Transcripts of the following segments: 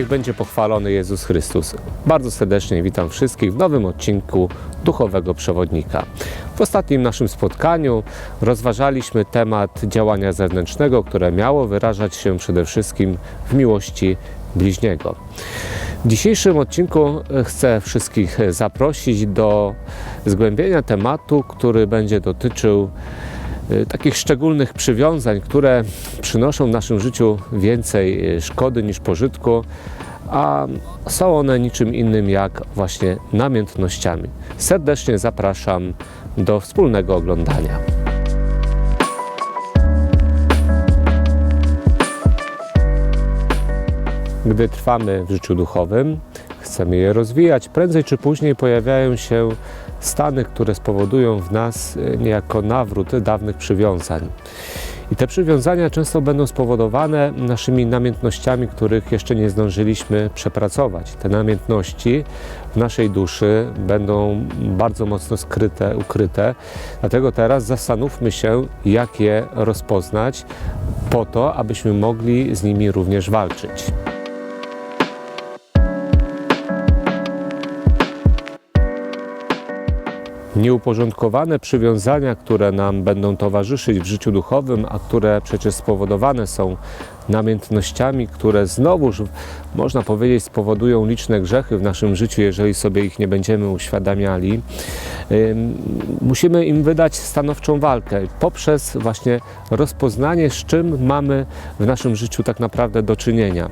Niech będzie pochwalony Jezus Chrystus. Bardzo serdecznie witam wszystkich w nowym odcinku Duchowego Przewodnika. W ostatnim naszym spotkaniu rozważaliśmy temat działania zewnętrznego, które miało wyrażać się przede wszystkim w miłości bliźniego. W dzisiejszym odcinku chcę wszystkich zaprosić do zgłębienia tematu, który będzie dotyczył takich szczególnych przywiązań, które przynoszą w naszym życiu więcej y, szkody niż pożytku, a są one niczym innym jak właśnie namiętnościami. Serdecznie zapraszam do wspólnego oglądania. Gdy trwamy w życiu duchowym, chcemy je rozwijać, prędzej czy później pojawiają się stany, które spowodują w nas e, niejako nawrót dawnych przywiązań. I te przywiązania często będą spowodowane naszymi namiętnościami, których jeszcze nie zdążyliśmy przepracować. Te namiętności w naszej duszy będą bardzo mocno skryte, ukryte. Dlatego teraz zastanówmy się, jak je rozpoznać, po to, abyśmy mogli z nimi również walczyć. Nieuporządkowane przywiązania, które nam będą towarzyszyć w życiu duchowym, a które przecież spowodowane są namiętnościami, które znowuż można powiedzieć spowodują liczne grzechy w naszym życiu, jeżeli sobie ich nie będziemy uświadamiali. Musimy im wydać stanowczą walkę poprzez właśnie rozpoznanie, z czym mamy w naszym życiu tak naprawdę do czynienia.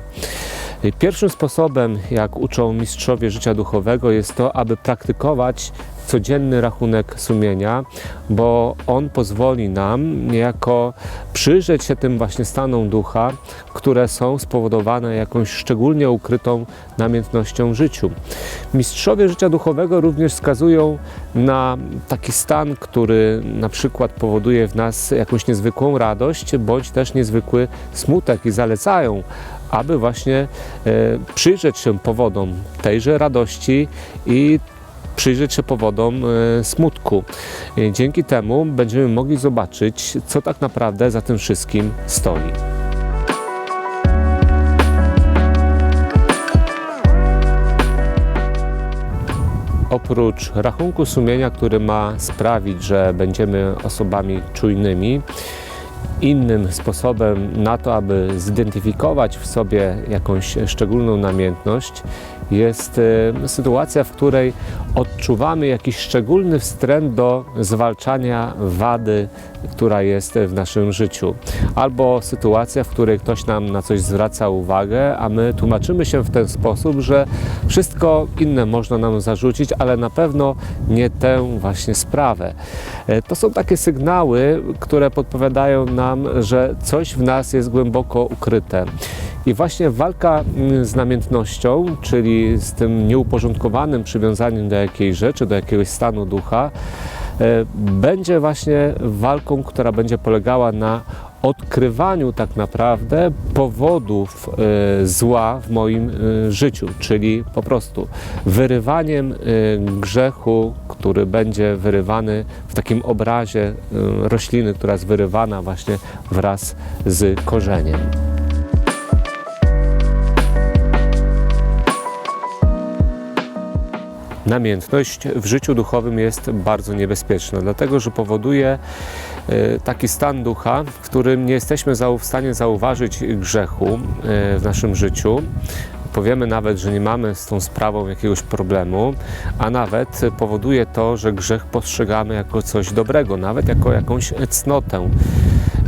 Pierwszym sposobem, jak uczą mistrzowie życia duchowego, jest to, aby praktykować codzienny rachunek sumienia, bo on pozwoli nam niejako przyjrzeć się tym właśnie stanom ducha, które są spowodowane jakąś szczególnie ukrytą namiętnością w życiu. Mistrzowie życia duchowego również wskazują na taki stan, który na przykład powoduje w nas jakąś niezwykłą radość, bądź też niezwykły smutek i zalecają, aby właśnie e, przyjrzeć się powodom tejże radości i przyjrzeć się powodom e, smutku. E, Dzięki temu będziemy mogli zobaczyć, co tak naprawdę za tym wszystkim stoi. Oprócz rachunku sumienia, który ma sprawić, że będziemy osobami czujnymi, innym sposobem na to, aby zidentyfikować w sobie jakąś szczególną namiętność, jest e, sytuacja, w której odczuwamy jakiś szczególny wstręt do zwalczania wady, która jest w naszym życiu. Albo sytuacja, w której ktoś nam na coś zwraca uwagę, a my tłumaczymy się w ten sposób, że wszystko inne można nam zarzucić, ale na pewno nie tę właśnie sprawę. E, To są takie sygnały, które podpowiadają nam, że coś w nas jest głęboko ukryte. I właśnie walka mm, z namiętnością, czyli z tym nieuporządkowanym przywiązaniem do jakiejś rzeczy, do jakiegoś stanu ducha, będzie właśnie walką, która będzie polegała na odkrywaniu tak naprawdę powodów e, zła w moim e, życiu, czyli po prostu wyrywaniem e, grzechu, który będzie wyrywany w takim obrazie e, rośliny, która jest wyrywana właśnie wraz z korzeniem. Namiętność w życiu duchowym jest bardzo niebezpieczna, dlatego że powoduje e, taki stan ducha, w którym nie jesteśmy w stanie zauważyć grzechu e, w naszym życiu. Powiemy nawet, że nie mamy z tą sprawą jakiegoś problemu, a nawet powoduje to, że grzech postrzegamy jako coś dobrego, nawet jako jakąś cnotę.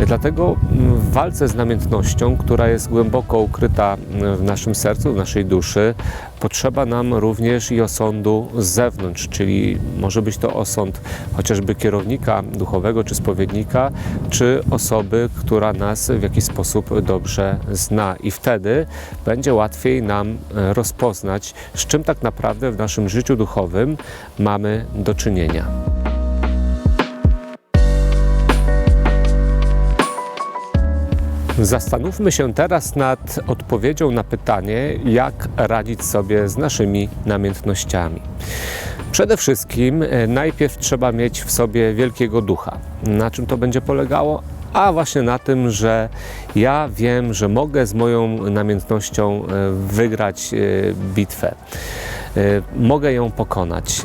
Dlatego mm, w walce z namiętnością, która jest głęboko ukryta mm, w naszym sercu, w naszej duszy, potrzeba nam również i osądu z zewnątrz, czyli może być to osąd chociażby kierownika duchowego czy spowiednika, czy osoby, która nas w jakiś sposób dobrze zna. I wtedy będzie łatwiej nam e, rozpoznać, z czym tak naprawdę w naszym życiu duchowym mamy do czynienia. Zastanówmy się teraz nad odpowiedzią na pytanie, jak radzić sobie z naszymi namiętnościami. Przede wszystkim e, najpierw trzeba mieć w sobie wielkiego ducha. Na czym to będzie polegało? a właśnie na tym, że ja wiem, że mogę z moją namiętnością e, wygrać e, bitwę. Mogę ją pokonać.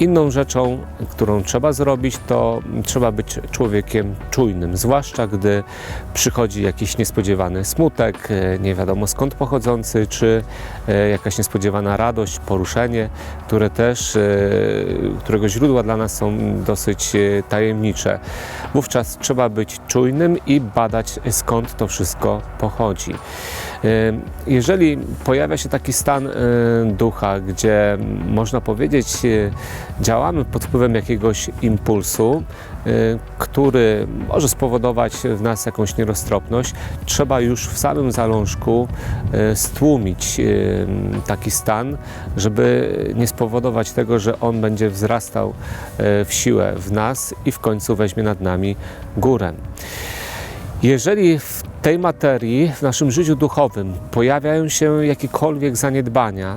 Inną rzeczą, którą trzeba zrobić, to trzeba być człowiekiem czujnym, zwłaszcza gdy przychodzi jakiś niespodziewany smutek, e, nie wiadomo skąd pochodzący, czy e, jakaś niespodziewana radość, poruszenie, które też, e, którego źródła dla nas są dosyć tajemnicze. Wówczas trzeba być czujnym i badać skąd to wszystko pochodzi. Jeżeli pojawia się taki stan ducha, gdzie można powiedzieć, działamy pod wpływem jakiegoś impulsu, e, który może spowodować w nas jakąś nieroztropność, trzeba już w samym zalążku e, stłumić e, taki stan, żeby nie spowodować tego, że on będzie wzrastał w siłę w nas i w końcu weźmie nad nami górę. Jeżeli w tej materii, w naszym życiu duchowym pojawiają się jakiekolwiek zaniedbania,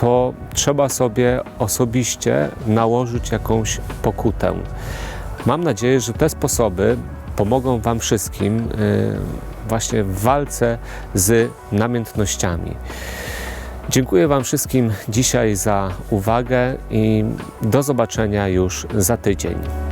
to trzeba sobie osobiście nałożyć jakąś pokutę. Mam nadzieję, że te sposoby pomogą Wam wszystkim y, właśnie w walce z namiętnościami. Dziękuję Wam wszystkim dzisiaj za uwagę i do zobaczenia już za tydzień.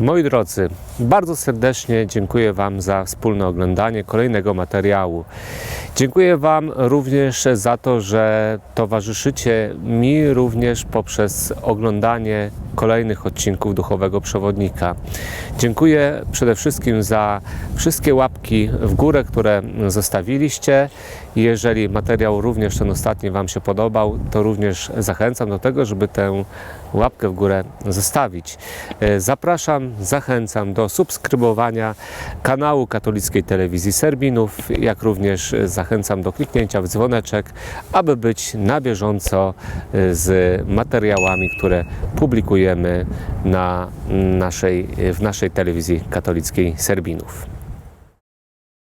Moi drodzy, bardzo serdecznie dziękuję Wam za wspólne oglądanie kolejnego materiału. Dziękuję Wam również za to, że towarzyszycie mi również poprzez oglądanie kolejnych odcinków Duchowego Przewodnika. Dziękuję przede wszystkim za wszystkie łapki w górę, które zostawiliście. Jeżeli materiał również ten ostatni Wam się podobał, to również zachęcam do tego, żeby tę łapkę w górę zostawić. E, Zapraszam, zachęcam do subskrybowania kanału Katolickiej Telewizji Serbinów, jak również zachęcam do kliknięcia w dzwoneczek, aby być na bieżąco e, z materiałami, które publikujemy na naszej, w naszej telewizji katolickiej Serbinów.